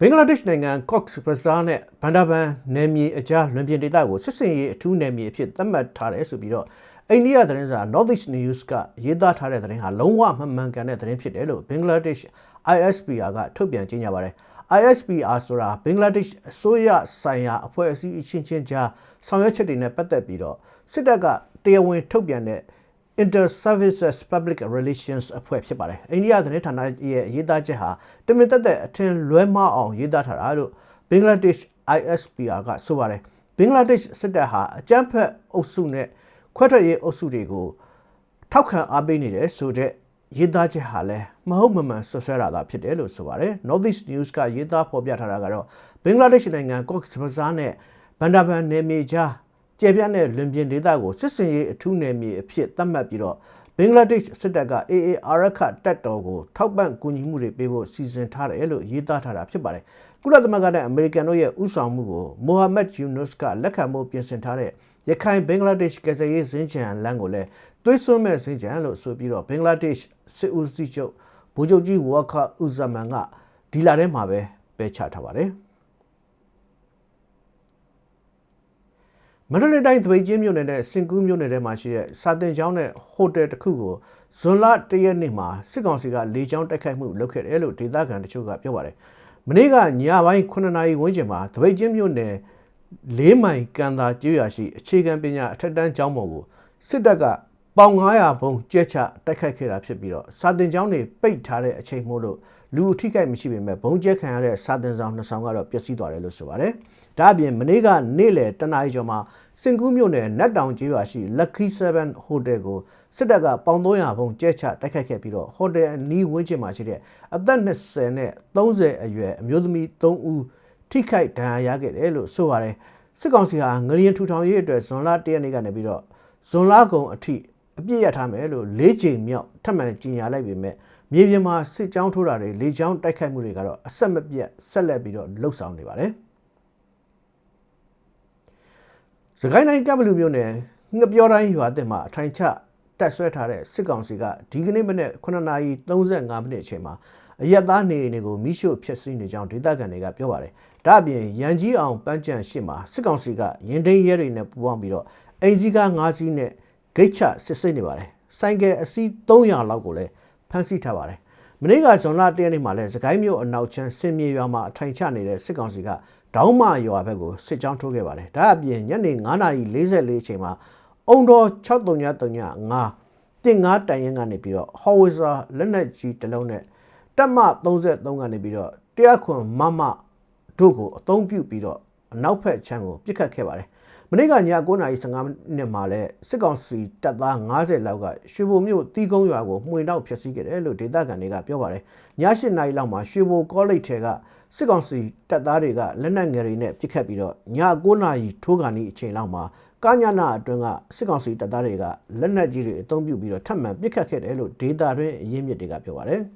ဘင်္ဂလားဒေ့ရှ်နိုင်ငံ Cox's Bazar နဲ့ဘန်ဒါဘန်နယ်မြေအကြားလွန်ပြင်ဒေသကိုစစ်စင်ရေးအထူးနယ်မြေအဖြစ်သတ်မှတ်ထားတယ်ဆိုပြီးတော့အိန္ဒိယသတင်းစာ Northeast News ကရေးသားထားတဲ့သတင်းဟာလုံးဝမမှန်ကန်တဲ့သတင်းဖြစ်တယ်လို့ဘင်္ဂလားဒေ့ရှ် ISPR ကထုတ်ပြန်ကြေညာပါတယ် ISPR ဆိုတာဘင်္ဂလားဒေ့ရှ်အစိုးရဆိုင်ရာအဖွဲ့အစည်းအချင်းချင်းကြားဆောင်ရွက်ချက်တွေနဲ့ပတ်သက်ပြီးတော့စစ်တပ်ကတရားဝင်ထုတ်ပြန်တဲ့ Inter Services Public Relations အဖွဲ့ဖြစ်ပါတယ်။အိန္ဒိယသတင်းဌာနရဲ့ရေးသားချက်ဟာတမင်သက်သက်အထင်လွဲမှားအောင်ရေးသားထားတာလို့ဘင်္ဂလားဒေ့ရှ် ISPR ကဆိုပါတယ်။ဘင်္ဂလားဒေ့ရှ်စစ်တပ်ဟာအကြမ်းဖက်အုပ်စုနဲ့ခွဲထွက်ရေးအုပ်စုတွေကိုထောက်ခံအားပေးနေတယ်ဆိုတဲ့ရေးသားချက်ဟာလည်းမဟုတ်မမှန်ဆွဆွဲတာသာဖြစ်တယ်လို့ဆိုပါတယ်။ Northeast News ကရေးသားဖော်ပြထားတာကတော့ဘင်္ဂလားဒေ့ရှ်နိုင်ငံ Cox's Bazar နဲ့ဘန်ဒါဘန်နယ်မြေကြား ကျေပြန့်တဲ့လွန်ပြင်ဒေသကိုစစ်စင်ရေးအထူးနယ်မြေအဖြစ်သတ်မှတ်ပြီးတော့ဘင်္ဂလားဒေ့ရှ်စစ်တပ်က AA အာရခတပ်တော်ကိုထောက်ပံ့ကူညီမှုတွေပေးဖို့စီစဉ်ထားတယ်လို့ရေးသားထားတာဖြစ်ပါတယ်။ကုလသမဂ္ဂနဲ့အမေရိကန်တို့ရဲ့ဥဆောင်မှုကိုမိုဟာမက်ယူနုစ်ကလက်ခံဖို့ပြင်ဆင်ထားတဲ့ရခိုင်ဘင်္ဂလားဒေ့ရှ်ကယ်ဆယ်ရေးစင်ကြံလမ်းကိုလည်းသွေးစွန်းမဲ့စင်ကြံလို့ဆိုပြီးတော့ဘင်္ဂလားဒေ့ရှ်စစ်ဦးစီးချုပ်ဗိုလ်ချုပ်ကြီးဝါခါဥဇမန်ကဒီလာထဲမှာပဲပယ်ချထားပါတယ်။ မန္တလေးတိုင်းသပိတ်ချင်းမြို့နယ်နဲ့စင်ကူးမြို့နယ်ထဲမှာရှိတဲ့စာတင်ကျောင်းနဲ့ဟိုတယ်တစ်ခုကိုဇွန်လ၁ရက်နေ့မှာစစ်ကောင်စီကလေကြောင်းတိုက်ခိုက်မှုလုပ်ခဲ့တယ်လို့ဒေသခံတချို့ကပြောပါတယ်။မနေ့ကညပိုင်း9နာရီဝန်းကျင်မှာသပိတ်ချင်းမြို့နယ်၄မိုင်ကန်သာကျေးရွာရှိအခြေခံပညာအထက်တန်းကျောင်းပေါ်ကိုစစ်တပ်ကပေါင်900ဘုံကျဲချတိုက်ခိုက်ခဲ့တာဖြစ်ပြီးတော့စာတင်ကျောင်းတွေပိတ်ထားတဲ့အချိန်မို့လို့လူအထိကိမရှိပေမဲ့ဘုံကျဲခံရတဲ့စာတင်ဆောင်နှစ်ဆောင်ကတော့ပျက်စီးသွားတယ်လို့ဆိုပါတယ်။ ဒါအပြင်မနေ့ကနေ့လယ်တနာရီကျော်မှာစင်ကူးမြို့နယ်နတ်တောင်ကျေးရွာရှိ Lucky 7 Hotel ကိုစစ်တပ်ကပေါင်300ဘုံကျဲချတိုက်ခိုက်ခဲ့ပြီးတော့ဟိုတယ်အနီးဝန်းကျင်မှာရှိတဲ့အသက်20နဲ့30အရွယ်အမျိုးသမီး3ဦးထိခိုက်ဒဏ်ရာရခဲ့တယ်လို့ဆိုပါတယ်စစ်ကောင်စီဟာငလျင်ထူထောင်ရေးအတွက်ဇွန်လ1ရက်နေ့ကနေပြီးတော့ဇွန်လကုန်အထိအပြည့်ရထားမယ်လို့၄ချိန်မြောက်ထပ်မံကြေညာလိုက်ပေမဲ့မြေပြင်မှာစစ်ကြောင်းထိုးတာတွေလေကြောင်းတိုက်ခိုက်မှုတွေကတော့အဆက်မပြတ်ဆက်လက်ပြီးတော့လှုပ်ဆောင်နေပါတယ် စကိုင်းတိုင်းကပ်ဘလူမြို့နယ်ငပြောတိုင်းရွာတင်မှာအထိုင်ချတက်ဆွဲထားတဲ့စစ်ကောင်စီကဒီကနေ့မနေ့9:35မိနစ်အချိန်မှာအရက်သားနေအိမ်တွေကိုမိရှို့ဖျက်ဆီးနေကြောင်းဒေသခံတွေကပြောပါတယ်။ဒါအပြင်ရန်ကြီးအောင်ပန်းချံရှိမှာစစ်ကောင်စီကရင်ဒိန်းရဲတွေနဲ့ပူးပေါင်းပြီးတော့အိမ်စီကား၅စီးနဲ့ဂိတ်ချစစ်ဆေးနေပါတယ်။ဆိုင်ကယ်အစီး300လောက်ကိုလည်းဖမ်းဆီးထားပါတယ်။ မနေ့ကဇွန်လ၁ရက်နေ့မှာလည်းစကိုင်းမြို့အနောက်ချမ်းစင်မြေရွာမှာအထိုင်ချနေတဲ့စစ်ကောင်စီကဒေါင်းမရွာဘက်ကိုစစ်ကြောင်းထိုးခဲ့ပါတယ်။ဒါအပြင်ညနေ9:44အချိန်မှာအုံတော်6335တင်ငါတိုင်ရင်ကနေပြီးတော့ Howitzer လက်နက်ကြီးတစ်လုံးနဲ့တက်မ33ကနေပြီးတော့တရားခွန်မမတို့ကိုအသုံးပြုပြီးတော့အနောက်ဘက်ခြမ်းကိုပြစ်ခတ်ခဲ့ပါတယ်။ မနေ့ကည9:15မိနစ်မှာလဲစစ်ကောင်စီတပ်သား90လောက်ကရွှေဘိုမြို့တီးကုန်းရွာကိုမှွေနောက်ဖျက်ဆီးခဲ့တယ်လို့ဒေသခံတွေကပြောပါတယ်။ည8:00နာရီလောက်မှာရွှေဘိုကောလိပ်ထဲကစစ်ကောင်စီတပ်သားတွေကလက်နက်ငယ်တွေနဲ့ပစ်ခတ်ပြီးတော့ည9:00နာရီထိုးကန်ဤအချိန်လောက်မှာကာညနာအတွင်းကစစ်ကောင်စီတပ်သားတွေကလက်နက်ကြီးတွေအသုံးပြုပြီးတော့ထပ်မံပစ်ခတ်ခဲ့တယ်လို့ဒေတာတွင်အရင်းမြစ်တွေကပြောပါတယ်။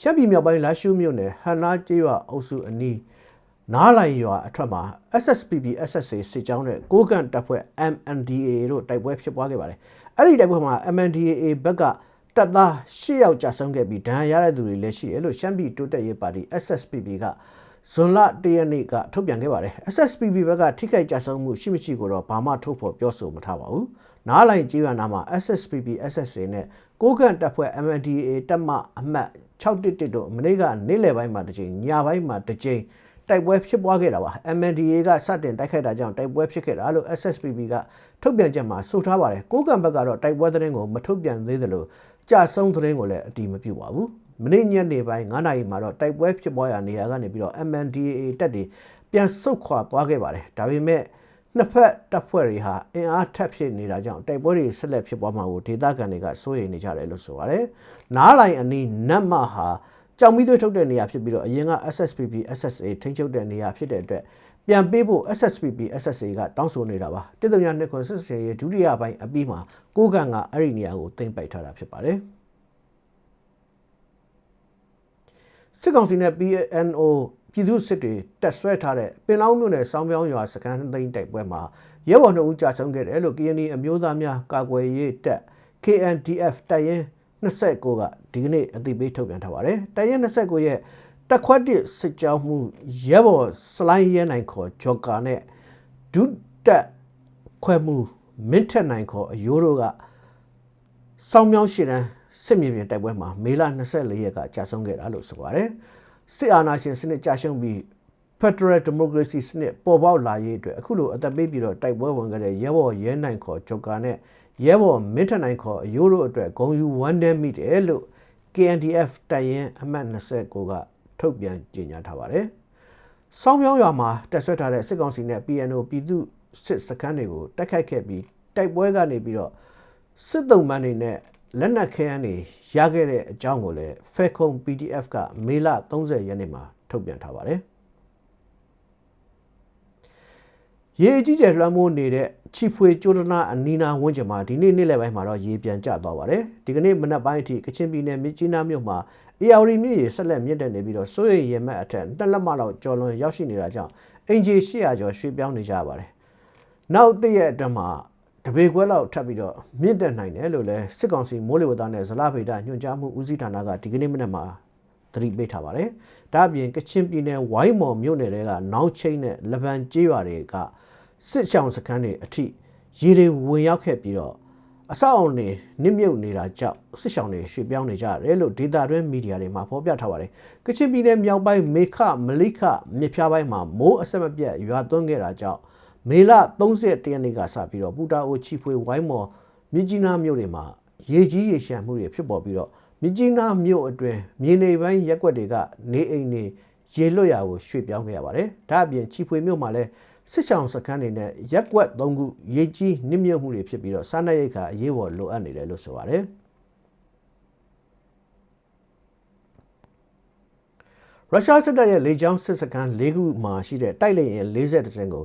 ရှမ်းပြည်မြောက်ပိုင်းလာရှုမြို့နယ်ဟန်နာကျေးရွာအုပ်စုအနီး နားလိုင်ရွာအထက်မှာ SSPP SSA စစ်ကြောင်းနဲ့ကိုကန့်တပ်ဖွဲ့ MNDAA တို့တိုက်ပွဲဖြစ်ပွားခဲ့ပါတယ်။အဲ့ဒီတိုက်ပွဲမှာ MNDAA ဘက်ကတပ်သား၈ယောက်ကြာဆုံးခဲ့ပြီးဒဏ်ရာရတဲ့သူတွေလည်းရှိတယ်လို့ရှမ်းပြည်တိုးတက်ရေးပါတီ SSPP ကဇွန်လ၁ရက်နေ့ကထုတ်ပြန်ခဲ့ပါတယ် SSPP ဘက်ကထိခိုက်ကြဆုံးမှုရှိမရှိကိုတော့ဘာမှထုတ်ဖော်ပြောဆိုမထားပါဘူးနားလိုင်ကြေးရွာနာမှာ SSPP SSA နဲ့ကိုကန့်တပ်ဖွဲ့ MNDA တပ်မအမှတ်611တို့မနေ့ကနေ့လယ်ပိုင်းမှာတစ်ချိန်ညပိုင်းမှာတစ်ချိန် တိုက်ပွဲဖြစ်ပွားခဲ့တာပါ MNDA ကစတင်တိုက်ခိုက်တာကြောင့်တိုက်ပွဲဖြစ်ခဲ့တာလို့ SSPP ကထုတ်ပြန်ချက်မှာဆိုထားပါတယ်ကိုကန့်ဘက်ကတော့တိုက်ပွဲသတင်းကိုမထုတ်ပြန်သေးသလိုကြာဆုံးသတင်းကိုလည်းအတည်မပြုပါဘူးမနေ့ညနေပိုင်း9နာရီမှာတော့တိုက်ပွဲဖြစ်ပွားရာနေရာကနေပြီးတော့ MNDAA တပ်တွေပြန်ဆုတ်ခွာသွားခဲ့ပါတယ်ဒါပေမဲ့နှစ်ဖက်တပ်ဖွဲ့တွေဟာအင်အားထပ်ဖြစ်နေတာကြောင့်တိုက်ပွဲတွေဆက်လက်ဖြစ်ပွားမှာကိုဒေသခံတွေကစိုးရိမ်နေကြတယ်လို့ဆိုပါတယ်နားလိုင်အနီးနတ်မဟာ ကြောင်မီးသွေးထုတ်တဲ့နေရာဖြစ်ပြီးတော့အရင်က SSPP SSA ထိန်းချုပ်တဲ့နေရာဖြစ်တဲ့အတွက်ပြန်ပေးဖို့ SSPP SSA ကတောင်းဆိုနေတာပါတစ်သမ ्या နှစ်ခွန်စစ်စင်ရဲ့ဒုတိယပိုင်းအပြီးမှာကိုးကန်ကအဲ့ဒီနေရာကိုတင်ပိုက်ထားတာဖြစ်ပါတယ်စစ်ကောင်စီနဲ့ PNO ပြည်သူစစ်တွေတက်ဆွဲထားတဲ့ပင်လောင်းမြို့နယ်စောင်းပြောင်းရွာစခန်းသိမ်းတိုက်ပွဲမှာရဲဘော်နှုတ်ဦးကြာဆုံးခဲ့တယ်လို့ KNY အမျိုးသားများကာကွယ်ရေးတပ် KNDF တပ်ရင်း 29ကဒီကနေ့အသိပေးထုတ်ပြန်ထားပါတယ်။တပ်ရင်း29ရဲ့တက်ခွက်တစ်စစ်ကြောင်းမှုရဲဘော်စလိုင်းရဲနိုင်ခေါ်ဂျော်ကာနဲ့ဒုတက်ခွဲမှုမင်းထက်နိုင်ခေါ်အယိုးတို့ကစောင်းမြောင်းရှိတန်းစစ်မြေပြင်တိုက်ပွဲမှာမေလ24ရက်ကကြာဆုံးခဲ့တာလို့ဆိုပါတယ်စစ်အာဏာရှင်စနစ်ကြာရှုံးပြီး Federal Democracy စနစ်ပေါ်ပေါက်လာရေးအတွက်အခုလိုအသက်ပေးပြီးတော့တိုက်ပွဲဝင်ခဲ့တဲ့ရဲဘော်ရဲနိုင်ခေါ်ဂျော်ကာနဲ့ ရဲဘော်မင်းထက်နိုင်ခေါ်အယိုးတို့အတွက်ဂုံယူဝမ်းနည်းမိတယ်လို့ KNDF တိုင်ရင်အမှတ်29ကထုတ်ပြန်ကြေညာထားပါတယ်။စောင်းမြောင်းရွာမှာတက်ဆွဲထားတဲ့စစ်ကောင်စီနဲ့ PNO ပြည်သူစစ်စခန်းတွေကိုတိုက်ခိုက်ခဲ့ပြီးတိုက်ပွဲကနေပြီးတော့စစ်တုံးမန်းတွေနဲ့လက်နက်ခဲယမ်းတွေရခဲ့တဲ့အကြောင်းကိုလည်း Falcon PDF ကမေလ30ရက်နေ့မှာထုတ်ပြန်ထားပါတယ်။ ရေအကြီးကျယ်လွှမ်းမိုးနေတဲ့ချီဖွေကျိုးဒနာအနီနာဝန်းကျင်မှာဒီနေ့နေ့လယ်ပိုင်းမှာတော့ရေပြန်ကျသွားပါတယ်ဒီကနေ့မနက်ပိုင်းအထိကချင်ပြည်နယ်မြစ်ကြီးနားမြို့မှာအေယာရီမြစ်ရေဆက်လက်မြင့်တက်နေပြီးတော့စိုးရိမ်ရေမှတ်အထက်တက်လက်မလောက်ကျော်လွန်ရောက်ရှိနေတာကြောင့်အင်ဂျီ800ကျော်ရွှေ့ပြောင်းနေကြပါတယ်နောက်တရက်အတွင်းမှာတပေခွဲလောက်ထပ်ပြီးတော့မြင့်တက်နိုင်တယ်လို့လည်းစစ်ကောင်စီမိုးလေဝသနဲ့ဇလဗေဒညွှန်ကြားမှုဦးစီးဌာနကဒီကနေ့မနက်မှာသတိပေးထားပါတယ်ဒါအပြင်ကချင်ပြည်နယ်ဝိုင်းမော်မြို့နယ်တွေကနောက်ချိတ်နဲ့လပန်ကျေးရွာတွေက စစ်ဆောင်စခန်းတွေအထိရေတွေဝင်ရောက်ခဲ့ပြီးတော့အဆောက်အုံတွေနစ်မြုပ်နေတာကြောင့်စစ်ဆောင်တွေရွှေ့ပြောင်းနေကြတယ်လို့ဒေတာတွင်းမီဒီယာတွေမှာဖော်ပြထားပါတယ်။ကချင်ပြည်နယ်မြောက်ပိုင်းမေခမလိခမြစ်ဖျားပိုင်းမှာမိုးအဆက်မပြတ်ရွာသွန်းခဲ့တာကြောင့်မေလ31ရက်နေ့ကစပြီးတော့ပူတာအိုချီဖွေဝိုင်းမော်မြကြီးနားမြို့တွေမှာရေကြီးရေရှမ်းမှုတွေဖြစ်ပေါ်ပြီးတော့မြကြီးနားမြို့အတွင်းမြေနေပိုင်းရက်ွက်တွေကနေအိမ်တွေရေလွတ်ရာကိုရွှေ့ပြောင်းခဲ့ရပါတယ်။ဒါအပြင်ချီဖွေမြို့မှာလည်း စစ်ဆောင်စခန်းတွေနဲ့ရက်ကွက်၃ခုရေကြီးနစ်မြုပ်မှုတွေဖြစ်ပြီးတော့စားနပ်ရိက္ခာအရေးပေါ်လိုအပ်နေတယ်လို့ဆိုပါတယ်ရုရှားစစ်တပ်ရဲ့လေကြောင်းစစ်စခန်း၄ခုမှာရှိတဲ့တိုက်လေယာဉ်40စင်းကို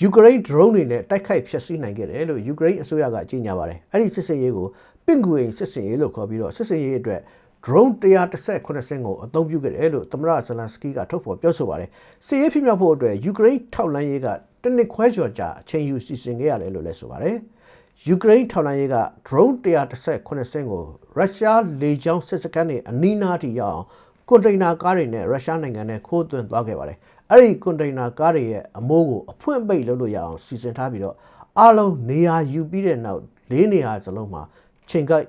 ယူကရိန်း drone တွေနဲ့တိုက်ခိုက်ဖျက်ဆီးနိုင်ခဲ့တယ်လို့ယူကရိန်းအစိုးရကကြေညာပါတယ်။အဲ့ဒီစစ်စင်ရေးကိုပင့်ကူရင်စစ်စင်ရေးလို့ခေါ်ပြီးတော့စစ်စင်ရေးအတွက် drone 138စင်းကိုအသုံးပြုခဲ့တယ်လို့သမ္မတဇလန်စကီကထုတ်ဖော်ပြောဆိုပါတယ်။စစ်ရေးဖြစ်မြောက်ဖို့အတွက်ယူကရိန်းထောက်လှမ်းရေးကတနစ်ခွဲကျော်ကြာအချိန်ယူစီစဉ်ခဲ့ရတယ်လို့လည်းဆိုပါတယ်။ယူကရိန်းထောက်လှမ်းရေးက drone 138စင်းကိုရုရှားလေကြောင်းစစ်စခန်းတွေအနီးနားထိရောက်အောင်ကွန်တိန်နာကားတွေနဲ့ရုရှားနိုင်ငံနဲ့ခိုးသွင်းသွားခဲ့ပါတယ်။အဲ့ဒီကွန်တိန်နာကားတွေရဲ့အမိုးကိုအဖွင့်ပိတ်လုပ်လို့ရအောင်စီစဉ်ထားပြီးတော့အားလုံးနေရာယူပြီးတဲ့နောက်၄နေရာစလုံးမှာချိန်ကိုက်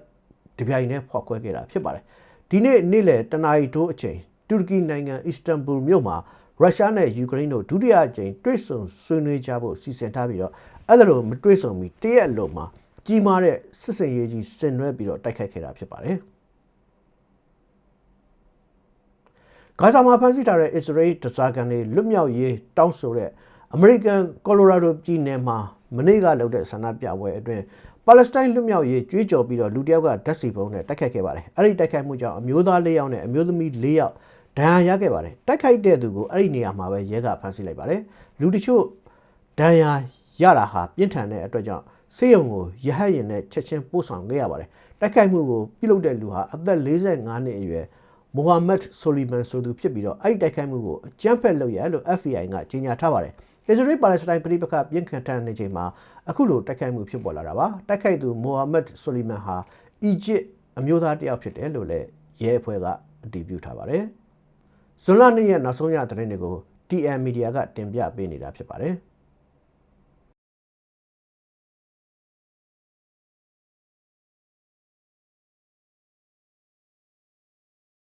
တပြိုင်တည်းဖောက်ခွဲခဲ့တာဖြစ်ပါတယ် ဒီနေ့နေ့လယ်တနာရီတိုးအချိန်တူရကီနိုင်ငံအစ္စတန်ဘူလ်မြို့မှာရုရှားနဲ့ယူကရိန်းတို့ဒုတိယအကြိမ်တွေ့ဆုံဆွေးနွေးကြဖို့စီစဉ်ထားပြီးတော့အဲ့ဒါလိုမတွေ့ဆုံမီတရက်လုံးမှာကြီးမားတဲ့စစ်စင်ရေးကြီးဆင်နွှဲပြီးတော့တိုက်ခိုက်ခဲ့တာဖြစ်ပါတယ်ဂါဇာမှာဖမ်းဆီးထားတဲ့အစ္စရေးဒဇာကန်တွေလွတ်မြောက်ရေးတောင်းဆိုတဲ့အမေရိကန်ကော်လိုရာဒိုပြည်နယ်မှာ မနေ့ကလုပ်တဲ့ဆန္ဒပြပွဲအတွင်းပါလက်စတိုင်းလွတ်မြောက်ရေးကြွေးကြော်ပြီးတော့လူတယောက်ကဓာတ်စီပုံနဲ့တိုက်ခိုက်ခဲ့ပါတယ်အဲ့ဒီတိုက်ခိုက်မှုကြောင့်အမျိုးသား၄ယောက်နဲ့အမျိုးသမီး၄ယောက်ဒဏ်ရာရခဲ့ပါတယ်တိုက်ခိုက်တဲ့သူကိုအဲ့ဒီနေရာမှာပဲရဲကဖမ်းဆီးလိုက်ပါတယ်လူတချို့ဒဏ်ရာရတာဟာပြင်းထန်တဲ့အတွက်ကြောင့်စေယုံကိုရဟတ်ရင်နဲ့ချက်ချင်းပို့ဆောင်ခဲ့ရပါတယ်တိုက်ခိုက်မှုကိုပြုလုပ်တဲ့လူဟာအသက်45နှစ်အရွယ်မိုဟာမက်ဆိုလီမန်ဆိုသူဖြစ်ပြီးတော့အဲ့ဒီတိုက်ခိုက်မှုကိုအကြမ်းဖက်လုပ်ရလို့ FBI ကကြေညာထားပါတယ် အစ္စရေးပါလက်စတိုင်းပြည်ပခပြင်းထန်ထန်နေချိန်မှာအခုလိုတိုက်ခိုက်မှုဖြစ်ပေါ်လာတာပါတိုက်ခိုက်သူမိုဟာမက်ဆိုလီမန်ဟာအီဂျစ်အမျိုးသားတစ်ယောက်ဖြစ်တယ်လို့လည်းရဲအဖွဲ့ကအတည်ပြုထားပါတယ်ဇွန်လ2ရက်နောက်ဆုံးရသတင်းတွေကို TM Media ကတင်ပြပေးနေတာဖြစ်ပါတယ်